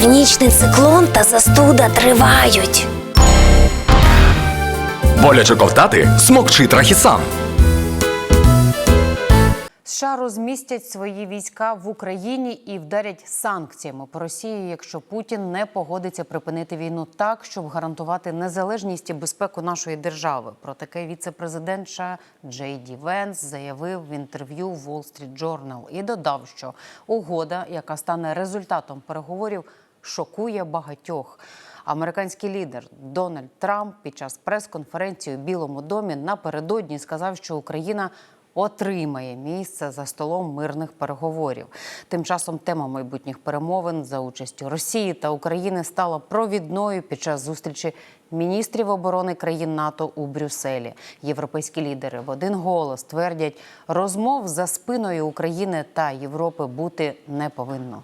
Північний циклон та застуда тривають. Боляче ковтати смокчи трахісан. США розмістять свої війська в Україні і вдарять санкціями по Росії, якщо Путін не погодиться припинити війну так, щоб гарантувати незалежність і безпеку нашої держави. Про таке віце-президент США Джей Ді Венс заявив в інтерв'ю Wall Street Journal і додав, що угода, яка стане результатом переговорів, шокує багатьох. Американський лідер Дональд Трамп під час прес-конференції у Білому домі напередодні сказав, що Україна отримає місце за столом мирних переговорів. Тим часом тема майбутніх перемовин за участю Росії та України стала провідною під час зустрічі міністрів оборони країн НАТО у Брюсселі. Європейські лідери в один голос твердять, розмов за спиною України та Європи бути не повинно.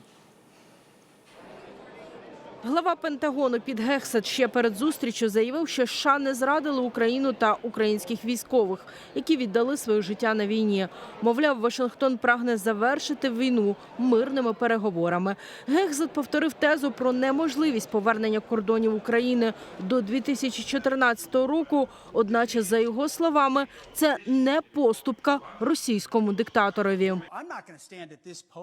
Глава Пентагону Під Гексет ще перед зустрічю заявив, що США не зрадили Україну та українських військових, які віддали своє життя на війні. Мовляв, Вашингтон прагне завершити війну мирними переговорами. Гексет повторив тезу про неможливість повернення кордонів України до 2014 року. Одначе, за його словами, це не поступка російському диктаторові.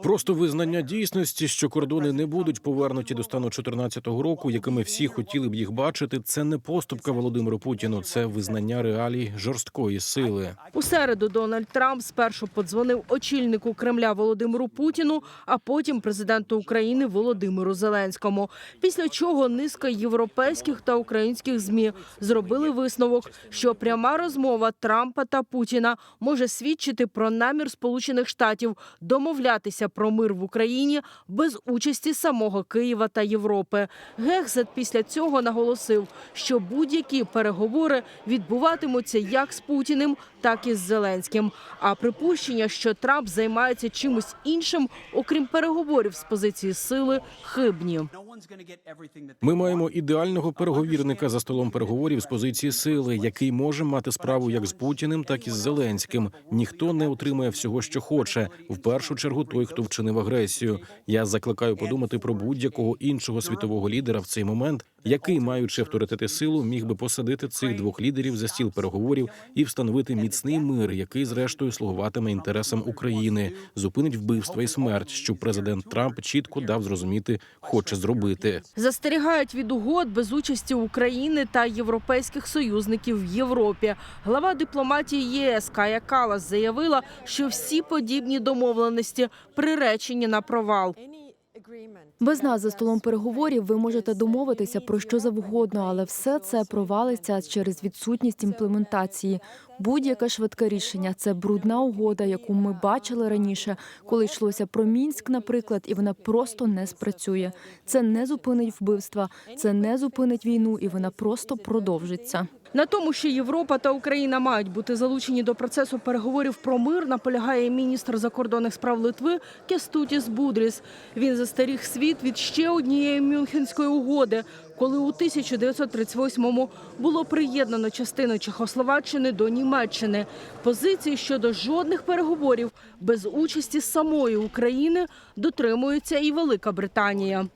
Просто визнання дійсності, що кордони не будуть повернуті до стану 2014 року, якими всі хотіли б їх бачити. Це не поступка Володимиру Путіну, це визнання реалій жорсткої сили. У середу Дональд Трамп спершу подзвонив очільнику Кремля Володимиру Путіну, а потім президенту України Володимиру Зеленському. Після чого низка європейських та українських змі зробили висновок, що пряма розмова Трампа та Путіна може свідчити про намір Сполучених Штатів домовлятися про мир в Україні без участі самого Києва та Європи. Гексет після цього наголосив, що будь-які переговори відбуватимуться як з Путіним, так і з Зеленським. А припущення, що Трамп займається чимось іншим, окрім переговорів з позиції сили, хибні. Ми маємо ідеального переговірника за столом переговорів з позиції сили, який може мати справу як з Путіним, так і з Зеленським. Ніхто не отримає всього, що хоче. В першу чергу, той, хто вчинив агресію. Я закликаю подумати про будь-якого іншого світового лідера в цей момент, який, маючи авторитет і силу, міг би посадити цих двох лідерів за стіл переговорів і встановити міцний мир, який зрештою слугуватиме інтересам України, зупинить вбивства і смерть, що президент Трамп чітко дав зрозуміти, хоче зробити. Застерігають від угод без участі України та європейських союзників в Європі. Глава дипломатії ЄС Кая Калас заявила, що всі подібні домовленості приречені на провал. Без нас за столом переговорів ви можете домовитися про що завгодно, але все це провалиться через відсутність імплементації. Будь-яке швидке рішення це брудна угода, яку ми бачили раніше, коли йшлося про мінськ, наприклад, і вона просто не спрацює. Це не зупинить вбивства, це не зупинить війну, і вона просто продовжиться. На тому, що Європа та Україна мають бути залучені до процесу переговорів про мир, наполягає міністр закордонних справ Литви Кестутіс Будріс. Він застеріг світ від ще однієї мюнхенської угоди, коли у 1938-му було приєднано частину Чехословаччини до Німеччини. Позиції щодо жодних переговорів без участі самої України дотримується і Велика Британія.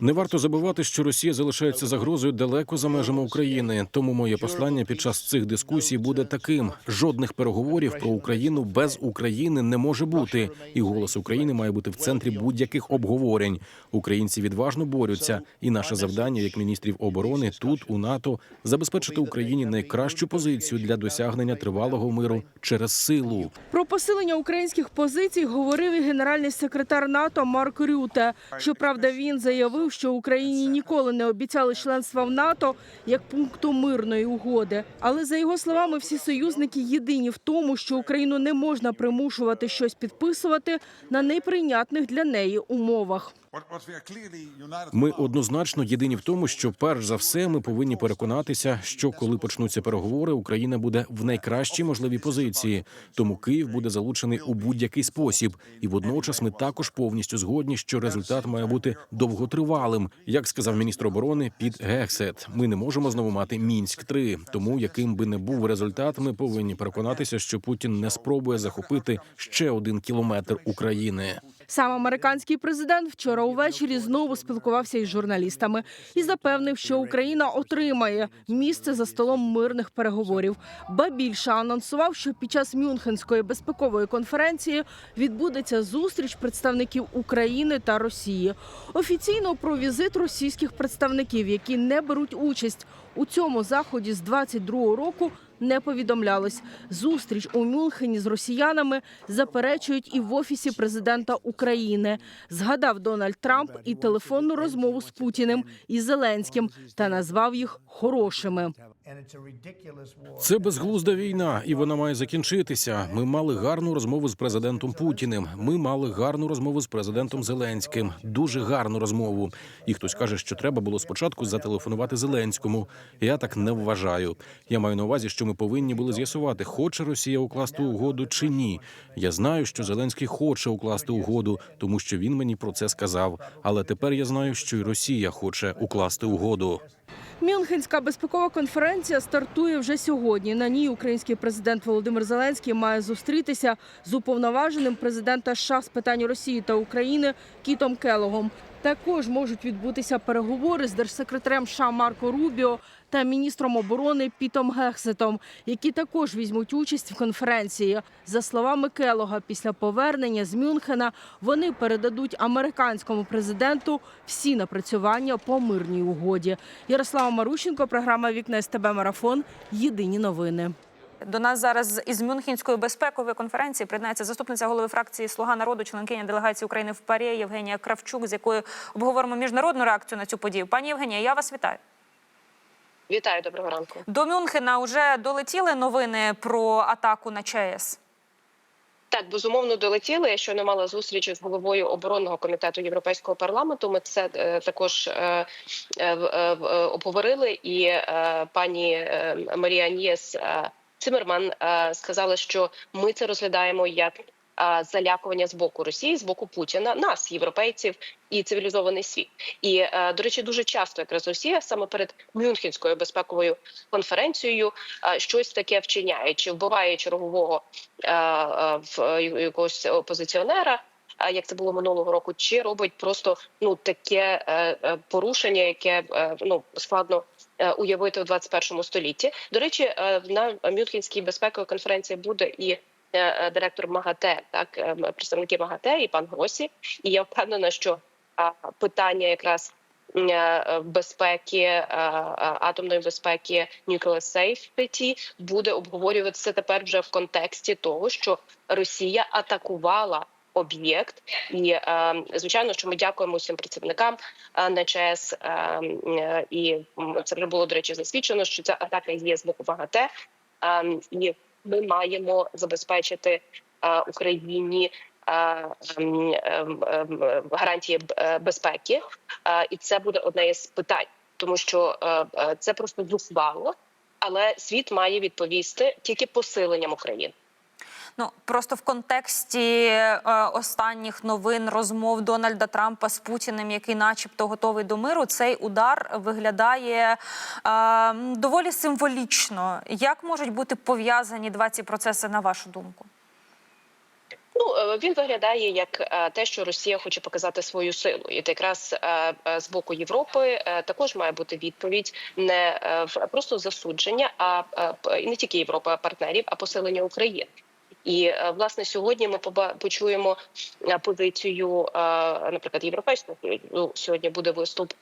Не варто забувати, що Росія залишається загрозою далеко за межами України. Тому моє послання під час цих дискусій буде таким: жодних переговорів про Україну без України не може бути, і голос України має бути в центрі будь-яких обговорень. Українці відважно борються, і наше завдання, як міністрів оборони, тут у НАТО, забезпечити Україні найкращу позицію для досягнення тривалого миру через силу. Про посилення українських позицій говорив і генеральний секретар НАТО Марк Рюте. Щоправда, він заявив, що Україні ніколи не обіцяли членства в НАТО як пункту мирної угоди. Але за його словами, всі союзники єдині в тому, що Україну не можна примушувати щось підписувати на неприйнятних для неї умовах. Ми однозначно єдині в тому, що перш за все ми повинні переконатися, що коли почнуться переговори, Україна буде в найкращій можливій позиції. Тому Київ буде залучений у будь-який спосіб, і водночас ми також повністю згодні, що результат має бути довготривалим. Як сказав міністр оборони Піт Гексет, ми не можемо знову мати мінськ 3 Тому яким би не був результат, ми повинні переконатися, що Путін не спробує захопити ще один кілометр України. Сам американський президент вчора увечері знову спілкувався із журналістами і запевнив, що Україна отримає місце за столом мирних переговорів. Ба більше анонсував, що під час Мюнхенської безпекової конференції відбудеться зустріч представників України та Росії. Офіційно про візит російських представників, які не беруть участь у цьому заході з 22-го року. Не повідомлялось. Зустріч у Мюнхені з росіянами заперечують і в офісі президента України. Згадав Дональд Трамп і телефонну розмову з Путіним і Зеленським та назвав їх хорошими. Це безглузда війна, і вона має закінчитися. Ми мали гарну розмову з президентом Путіним. Ми мали гарну розмову з президентом Зеленським. Дуже гарну розмову. І хтось каже, що треба було спочатку зателефонувати Зеленському. Я так не вважаю. Я маю на увазі, що ми повинні були з'ясувати, хоче Росія укласти угоду чи ні. Я знаю, що Зеленський хоче укласти угоду, тому що він мені про це сказав. Але тепер я знаю, що і Росія хоче укласти угоду. Мюнхенська безпекова конференція стартує вже сьогодні. На ній український президент Володимир Зеленський має зустрітися з уповноваженим президента США з питань Росії та України Кітом Келогом. Також можуть відбутися переговори з держсекретарем США Марко Рубіо та міністром оборони Пітом Гексетом, які також візьмуть участь в конференції. За словами Келога, після повернення з Мюнхена вони передадуть американському президенту всі напрацювання по мирній угоді. Ярослава Марущенко, програма Вікна СТБ Марафон. Єдині новини. До нас зараз із Мюнхенської безпекової конференції приєднається заступниця голови фракції Слуга народу, членкиня делегації України в ПАРЄ Євгенія Кравчук, з якою обговоримо міжнародну реакцію на цю подію. Пані Євгенія, я вас вітаю. Вітаю, доброго ранку. До Мюнхена вже долетіли новини про атаку на ЧАЕС. Так, безумовно долетіли. Я щойно мала зустріч з головою оборонного комітету Європейського парламенту. Ми це е, також е, е, обговорили, і пані Марія е, Цимерман сказала, що ми це розглядаємо як залякування з боку Росії, з боку Путіна, нас, європейців і цивілізований світ. І е, до речі, дуже часто якраз Росія саме перед Мюнхенською безпековою конференцією е, щось таке вчиняє, чи вбиває чергового е, в якогось опозиціонера. Як це було минулого року, чи робить просто ну таке е, порушення, яке е, ну складно е, уявити у 21 столітті? До речі, е, на Мюнхенській безпековій конференції буде і директор МАГАТЕ, так е, представники МАГАТЕ і пан Гросі. І я впевнена, що питання якраз е, безпеки, е, е, атомної безпеки, nuclear safety буде обговорюватися тепер вже в контексті того, що Росія атакувала. Об'єкт і е, звичайно, що ми дякуємо всім працівникам е, НЧС, е, е, і це вже було до речі засвідчено, що ця атака є з боку МАГАТЕ, е, і ми маємо забезпечити е, Україні е, ем, ем, ем, гарантії е, безпеки, і це буде одне із питань, тому що це просто зухвало, але світ має відповісти тільки посиленням України. Ну просто в контексті е, останніх новин розмов Дональда Трампа з Путіним, який, начебто, готовий до миру, цей удар виглядає е, доволі символічно. Як можуть бути пов'язані два ці процеси, на вашу думку? Ну е, він виглядає як е, те, що Росія хоче показати свою силу, і якраз е, з боку Європи також має бути відповідь не просто засудження, а і не тільки Європи, партнерів, а посилення України. І е, власне сьогодні ми почуємо е, позицію, е, наприклад, європейського Союзу. Сьогодні буде виступ.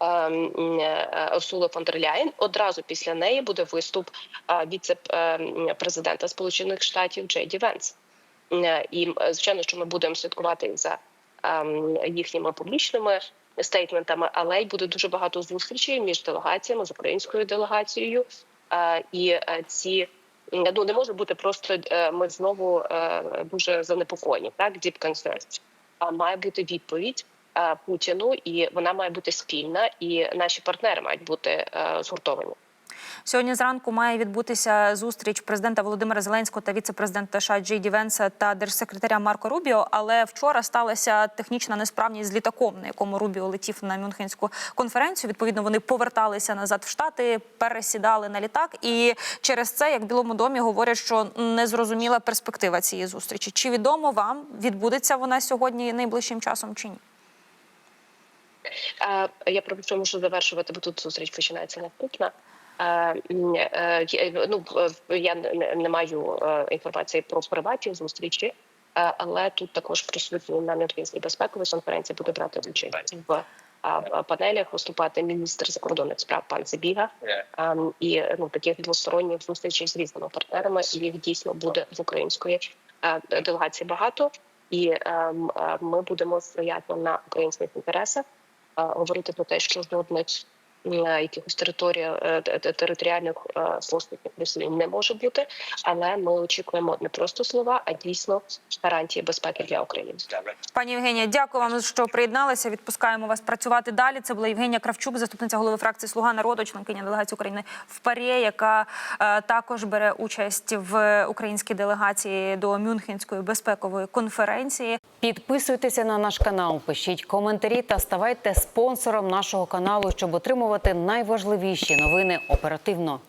е, фон. Одразу після неї буде виступ віце-президента Сполучених Штатів Джей Ді Венс. І звичайно, що ми будемо слідкувати за їхніми публічними стейтментами, але й буде дуже багато зустрічей між делегаціями з українською делегацією. І ці ну не може бути просто е, ми знову е, дуже занепокоєні. Так, deep concerns. А має бути відповідь е, Путіну, і вона має бути спільна, і наші партнери мають бути згуртовані. Сьогодні зранку має відбутися зустріч президента Володимира Зеленського та віце-президента США Джей Ді Венса та держсекретаря Марко Рубіо. Але вчора сталася технічна несправність з літаком, на якому Рубіо летів на Мюнхенську конференцію. Відповідно, вони поверталися назад в штати, пересідали на літак. І через це, як в Білому домі, говорять, що незрозуміла перспектива цієї зустрічі. Чи відомо вам відбудеться вона сьогодні найближчим часом чи ні? Е, Я просто мушу завершувати, бо тут зустріч починається наступна. Е, е, є- Ну я не- маю е, інформації про приватні зустрічі, е, але тут також присутній на Мюнхенській безпековій конференції буде брати участь в панелях виступати міністр закордонних справ пан Забіга. І ну таких двосторонніх зустрічей з різними партнерами їх дійсно буде в української е, делегації багато, і ем, е, ми будемо стояти на українських інтересах е, говорити про те, що жодних е, якихось територій е, те- те- територіальних е, Росії не може бути. Але ми очікуємо не просто слова, а дійсно гарантії безпеки для України. Пані Євгенія, дякую вам, що приєдналися. Відпускаємо вас працювати далі. Це була Євгенія Кравчук, заступниця голови фракції Слуга народу, членкиня делегації України в ПАРЄ, яка е, також бере участь в українській делегації до Мюнхенської безпекової конференції. Підписуйтеся на наш канал, пишіть коментарі та ставайте спонсором нашого каналу, щоб отримувати найважливіші новини оперативно.